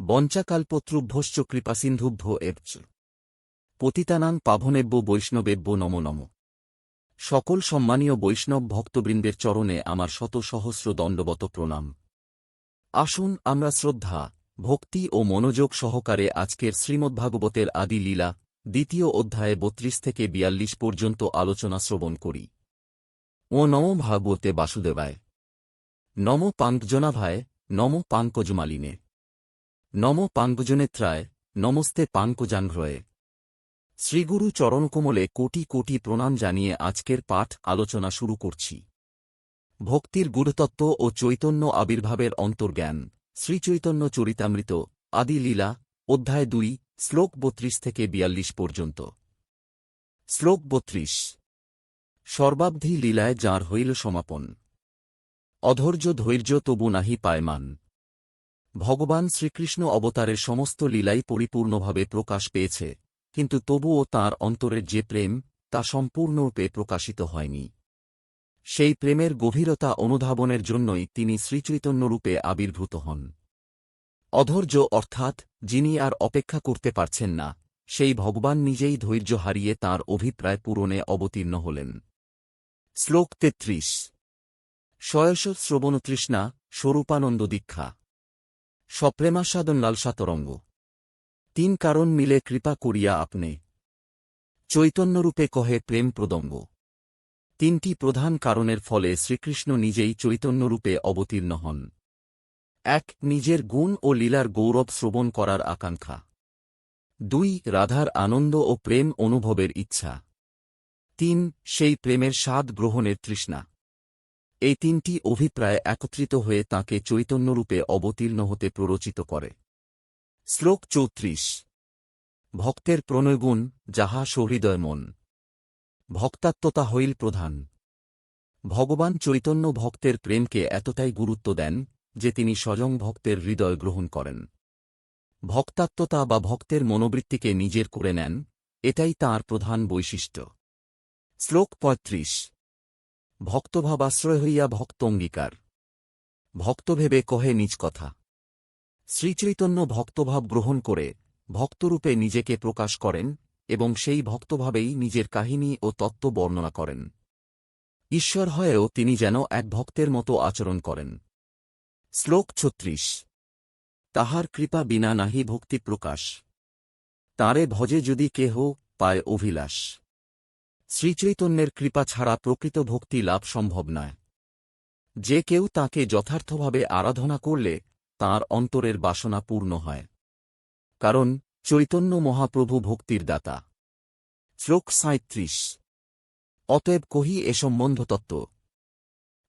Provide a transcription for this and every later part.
বঞ্চাকালপত্রুভ্যশ্চ কৃপাসিন্ধুভ্য এবচ। পতিতানাং পাভনেব্য বৈষ্ণবেব্য নম নম। সকল সম্মানীয় বৈষ্ণব ভক্তবৃন্দের চরণে আমার শত সহস্র দণ্ডবত প্রণাম। আসুন আমরা শ্রদ্ধা, ভক্তি ও মনোযোগ সহকারে আজকের শ্রীমদ্ভাগবতের আদি লীলা, দ্বিতীয় অধ্যায়ে বত্রিশ থেকে বিয়াল্লিশ পর্যন্ত আলোচনা শ্রবণ করি। ও নম ভাগবতে বাসুদেবায়। নম পাঙ্কজনাভায়, নম পাঙ্কজমালিনে। নম পাঙ্কজনেত্রায় নমস্তে পাঙ্কজাঙ্ঘ্রয়ে শ্রীগুরু চরণকমলে কোটি কোটি প্রণাম জানিয়ে আজকের পাঠ আলোচনা শুরু করছি। ভক্তির গুরুতত্ত্ব ও চৈতন্য আবির্ভাবের অন্তর্জ্ঞান, শ্রীচৈতন্য চরিতামৃত, আদি লীলা, অধ্যায় দুই, শ্লোক বত্রিশ থেকে বিয়াল্লিশ পর্যন্ত। শ্লোক বত্রিশ। সর্বাবধি লীলায় যাঁর হইল সমাপন। অধৈর্য ধৈর্য তবু নাহি পায়মান। ভগবান শ্রীকৃষ্ণ অবতারের সমস্ত লীলাই পরিপূর্ণভাবে প্রকাশ পেয়েছে, কিন্তু তবুও তার অন্তরের যে প্রেম, তা সম্পূর্ণরূপে প্রকাশিত হয়নি। সেই প্রেমের গভীরতা অনুধাবনের জন্যই তিনি শ্রীচৈতন্যরূপে আবির্ভূত হন। অধৈর্য অর্থাৎ, যিনি আর অপেক্ষা করতে পারছেন না, সেই ভগবান নিজেই ধৈর্য হারিয়ে তাঁর অভিপ্রায় পূরণে অবতীর্ণ হলেন। শ্লোক তেত্রিশ। শয়স শ্রবণতৃষ্ণা স্বরূপানন্দ দীক্ষা। সপ্রেমাস্বাদন লালসাতরঙ্গ তিন কারণ মিলে কৃপা করিয়া আপনি। চৈতন্যরূপে কহে প্রেম প্রদঙ্গ তিনটি প্রধান কারণের ফলে শ্রীকৃষ্ণ নিজেই চৈতন্যরূপে অবতীর্ণ হন। এক, নিজের গুণ ও লীলার গৌরব শ্রবণ করার আকাঙ্ক্ষা। দুই, রাধার আনন্দ ও প্রেম অনুভবের ইচ্ছা। তিন, সেই প্রেমের স্বাদ গ্রহণের তৃষ্ণা। এই তিনটি অভিপ্রায় একত্রিত হয়ে তাঁকে চৈতন্যরূপে অবতীর্ণ হতে প্ররোচিত করে। শ্লোক চৌত্রিশ। ভক্তের প্রণয়গুণ যাহা সহৃদয় মন ভক্তাত্মতা হইল প্রধান। ভগবান চৈতন্য ভক্তের প্রেমকে এতটাই গুরুত্ব দেন যে তিনি স্বয়ং ভক্তের হৃদয় গ্রহণ করেন। ভক্তাত্মতা বা ভক্তের মনোবৃত্তিকে নিজের করে নেন, এটাই তাঁর প্রধান বৈশিষ্ট্য। শ্লোক পঁয়ত্রিশ। ভক্তভাবাশ্রয় হইয়া ভক্ত অঙ্গীকার ভক্তভেবে কহে নিজ কথা। শ্রীচৈতন্য ভক্তভাব গ্রহণ করে ভক্তরূপে নিজেকে প্রকাশ করেন এবং সেই ভক্তভাবেই নিজের কাহিনী ও তত্ত্ব বর্ণনা করেন। ঈশ্বর হয়েও তিনি যেন এক ভক্তের মতো আচরণ করেন। শ্লোক ছত্রিশ। তাহার কৃপা বিনা নাহি ভক্তি প্রকাশ। তাঁরে ভজে যদি কেহ পায় অভিলাষ। শ্রীচৈতন্যের কৃপা ছাড়া প্রকৃত ভক্তি লাভ সম্ভব নয়। যে কেউ তাকে যথার্থভাবে আরাধনা করলে তার অন্তরের বাসনা পূর্ণ হয়। কারণ চৈতন্য মহাপ্রভু ভক্তির দাতা। শ্লোক সাঁত্রিশ অতএব কহি এ সম্বন্ধ তত্ত্ব।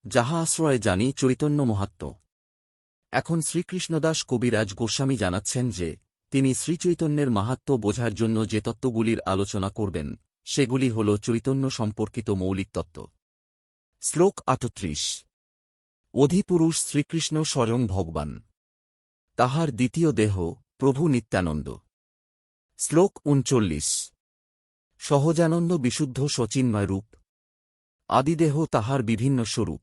যাহা আশ্রয়ে জানি চৈতন্য মহাত্ম। এখন শ্রীকৃষ্ণদাস কবিরাজ গোস্বামী জানাচ্ছেন যে, তিনি শ্রীচৈতন্যের মাহাত্ম বোঝার জন্য যে তত্ত্বগুলির আলোচনা করবেন সেগুলি হল চৈতন্য সম্পর্কিত মৌলিক তত্ত্ব। শ্লোক আটত্রিশ। অধিপুরুষ শ্রীকৃষ্ণ স্বয়ং ভগবান। তাহার দ্বিতীয় দেহ, প্রভু নিত্যানন্দ। শ্লোক উনচল্লিশ। সহজানন্দ বিশুদ্ধ সচিন্ময় রূপ। আদিদেহ তাহার বিভিন্ন স্বরূপ।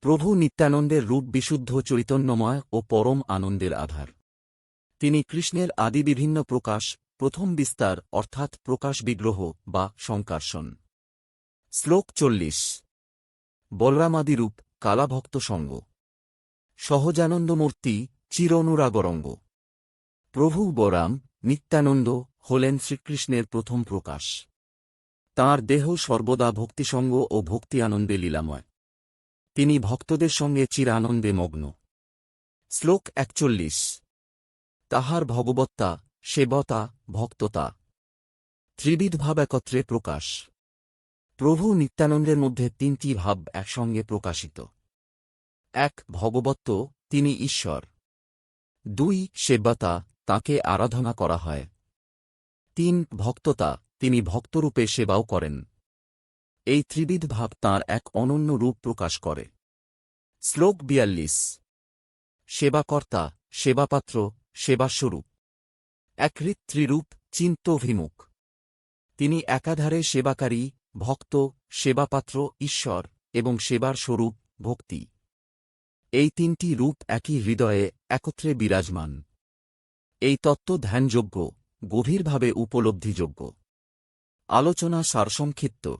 প্রভু নিত্যানন্দের রূপ বিশুদ্ধ চৈতন্যময় ও পরম আনন্দের আধার। তিনি কৃষ্ণের আদি বিভিন্ন প্রকাশ প্রথম বিস্তার, অর্থাৎ প্রকাশ বিগ্রহ বা সংকার্ষণ। শ্লোক চল্লিশ। বলরামাদিরূপ কালাভক্ত সঙ্গ। সহজানন্দমূর্তি, চিরনুরাগরঙ্গ। প্রভু বরাম, নিত্যানন্দ হলেন শ্রীকৃষ্ণের প্রথম প্রকাশ। তাঁর দেহ সর্বদা ভক্তিসঙ্গ ও ভক্তি আনন্দে লীলাময়। তিনি ভক্তদের সঙ্গে চিরানন্দে মগ্ন। শ্লোক একচল্লিশ। তাহার ভগবত্তা সেবতা, ভক্ততা। ত্রিবিধ ভাব একত্রে প্রকাশ। প্রভু নিত্যানন্দের মধ্যে তিনটি ভাব একসঙ্গে প্রকাশিত। এক, ভগবত্ত, তিনি ঈশ্বর। দুই সেব্যতা তাকে আরাধনা করা হয়। তিন, ভক্ততা, তিনি ভক্তরূপে সেবাও করেন। এই ত্রিবিধ ভাব তাঁর এক অনন্য রূপ প্রকাশ করে। শ্লোক বিয়াল্লিশ। সেবাকর্তা, সেবাপাত্র, সেবাস্বরূপ। একৃত ত্রিরূপ চিন্তভিমুখ। তিনি একাধারে সেবাকারী, ভক্ত, সেবাপাত্র, ঈশ্বর এবং সেবার স্বরূপ, ভক্তি। এই তিনটি রূপ একই হৃদয়ে একত্রে বিরাজমান। এই তত্ত্ব ধ্যানযোগ্য, গভীরভাবে উপলব্ধিযোগ্য। আলোচনা সারসংক্ষিপ্ত।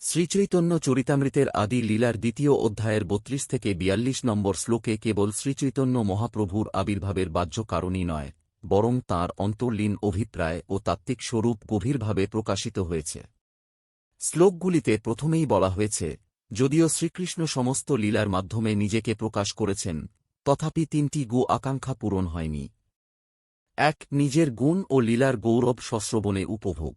শ্রীচৈতন্য চরিতামৃতের আদি লীলার দ্বিতীয় অধ্যায়ের বত্রিশ থেকে বিয়াল্লিশ নম্বর শ্লোকে কেবল শ্রীচৈতন্য মহাপ্রভুর আবির্ভাবের বাহ্য কারণই নয়। বরং তাঁর অন্তর্লীন অভিপ্রায় ও তাত্ত্বিক স্বরূপ গভীরভাবে প্রকাশিত হয়েছে। শ্লোকগুলিতে প্রথমেই বলা হয়েছে, যদিও শ্রীকৃষ্ণ সমস্ত লীলার মাধ্যমে নিজেকে প্রকাশ করেছেন, তথাপি তিনটি গো আকাঙ্ক্ষা পূরণ হয়নি। এক, নিজের গুণ ও লীলার গৌরব সশ্রবণে উপভোগ।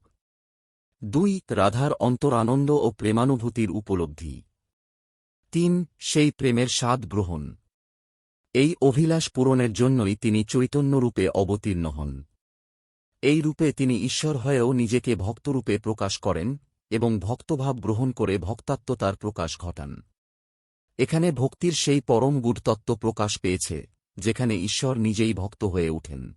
দুই, রাধার অন্তরানন্দ ও প্রেমানুভূতির উপলব্ধি। তিন, সেই প্রেমের স্বাদ গ্রহণ। এই অভিলাষ পূরণের জন্যই তিনি চৈতন্যরূপে অবতীর্ণ হন। এই রূপে তিনি ঈশ্বর হয়েও নিজেকে ভক্তরূপে প্রকাশ করেন এবং ভক্তভাব গ্রহণ করে ভক্তাত্মতার প্রকাশ ঘটান। এখানে ভক্তির সেই পরম গুরতত্ত্ব প্রকাশ পেয়েছে, যেখানে ঈশ্বর নিজেই ভক্ত হয়ে ওঠেন।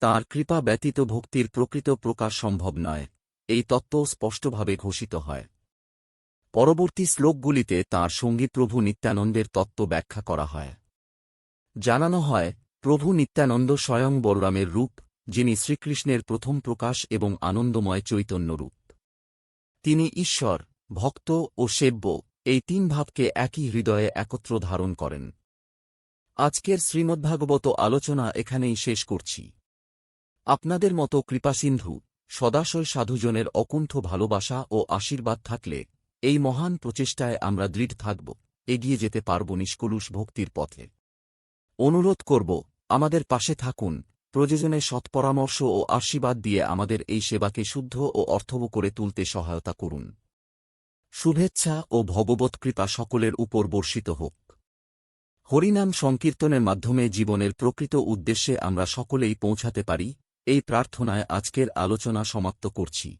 তাঁর কৃপা ব্যতীত ভক্তির প্রকৃত প্রকাশ সম্ভব নয়, এই তত্ত্ব স্পষ্টভাবে ঘোষিত হয়। পরবর্তী শ্লোকগুলিতে তাঁর সঙ্গী প্রভু নিত্যানন্দের তত্ত্ব ব্যাখ্যা করা হয়। জানানো হয়, প্রভু নিত্যানন্দ স্বয়ং বলরামের রূপ, যিনি শ্রীকৃষ্ণের প্রথম প্রকাশ এবং আনন্দময় চৈতন্য রূপ। তিনি ঈশ্বর, ভক্ত ও সেব্য, এই তিন ভাবকে একই হৃদয়ে একত্র ধারণ করেন। আজকের শ্রীমদ্ভাগবত আলোচনা এখানেই শেষ করছি। আপনাদের মতো কৃপাসিন্ধু সদাশয় সাধুজনের অকুণ্ঠ ভালোবাসা ও আশীর্বাদ থাকলে, এই মহান প্রচেষ্টায় আমরা দৃঢ় থাকব, এগিয়ে যেতে পারব নিষ্কলুষ ভক্তির পথে। অনুরোধ করব, আমাদের পাশে থাকুন, প্রয়োজনে সৎপরামর্শ ও আশীর্বাদ দিয়ে আমাদের এই সেবাকে শুদ্ধ ও অর্থব করে তুলতে সহায়তা করুন। শুভেচ্ছা ও ভগবৎ কৃপা সকলের উপর বর্ষিত হোক। হরিনাম সংকীর্তনের মাধ্যমে জীবনের প্রকৃত উদ্দেশ্যে আমরা সকলেই পৌঁছাতে পারি, এই প্রার্থনায় আজকের আলোচনা সমাপ্ত করছি।